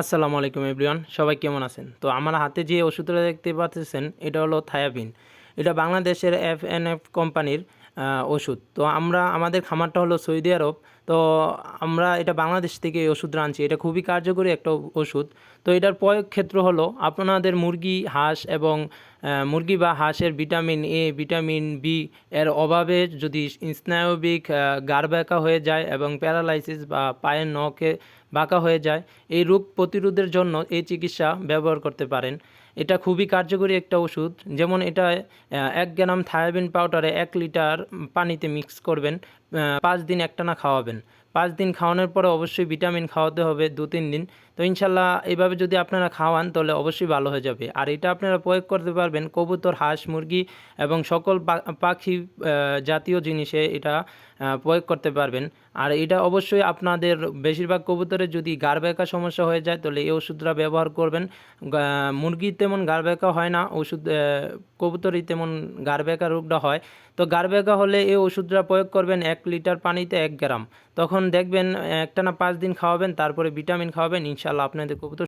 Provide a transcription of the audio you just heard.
আসসালামু আলাইকুম এভরিওয়ান, সবাই কেমন আছেন? তো আমার হাতে যে ওষুধটা দেখতে পাচ্ছেন, এটা হলো থায়াবিন। এটা বাংলাদেশের এফ এন এফ কোম্পানির ওষুধ। তো আমরা, আমাদের খামারটা হলো সৌদি আরব। তো আমরা এটা বাংলাদেশ থেকে এই ওষুধটা আনছি। এটা খুবই কার্যকরী একটা ওষুধ। তো এটার প্রয়োগ ক্ষেত্র হলো, আপনাদের মুরগি, হাঁস এবং মুরগি বা হাঁসের ভিটামিন এ ভিটামিন বি এর অভাবে যদি স্নায়বিক গাড় ব্যাকা হয়ে যায় এবং প্যারালাইসিস বা পায়ের নখে বাঁকা হয়ে যায়, এই রোগ প্রতিরোধের জন্য এই চিকিৎসা ব্যবহার করতে পারেন। এটা খুবই কার্যকরী একটা ওষুধ। যেমন এটা এক গ্রাম থায়াবিন পাউডারে এক লিটার পানিতে মিক্স করবেন পাঁচ দিন একটানা খাওয়াবেন। পাঁচ দিন খাওয়ানোর পরে অবশ্যই ভিটামিন খাওয়াতে হবে দু, তিন দিন। তো ইনশাল্লাহ এইভাবে যদি আপনারা খাওয়ান, তাহলে অবশ্যই ভালো হয়ে যাবে। আর এটা আপনারা প্রয়োগ করতে পারবেন কবুতর, হাঁস, মুরগি এবং সকল পাখি জাতীয় জিনিসে এটা প্রয়োগ করতে পারবেন। আর এটা অবশ্যই আপনাদের বেশিরভাগ কবুতরের যদি গার ব্যাকা সমস্যা হয়ে যায়, তাহলে এই ওষুধটা ব্যবহার করবেন। গা- মুরগি তেমন গার ব্যাকা হয় না, ওষুধ কবুতরই তেমন গার ব্যাকা রোগটা হয়। তো গার ব্যাকা হলে এই ওষুধটা প্রয়োগ করবেন এক লিটার পানিতে এক গ্রাম। তখন দেখবেন একটানা পাঁচ দিন খাওয়াবেন তারপরে ভিটামিন খাওয়াবেন ইনশাল্লাহ আপনাদের কবুতর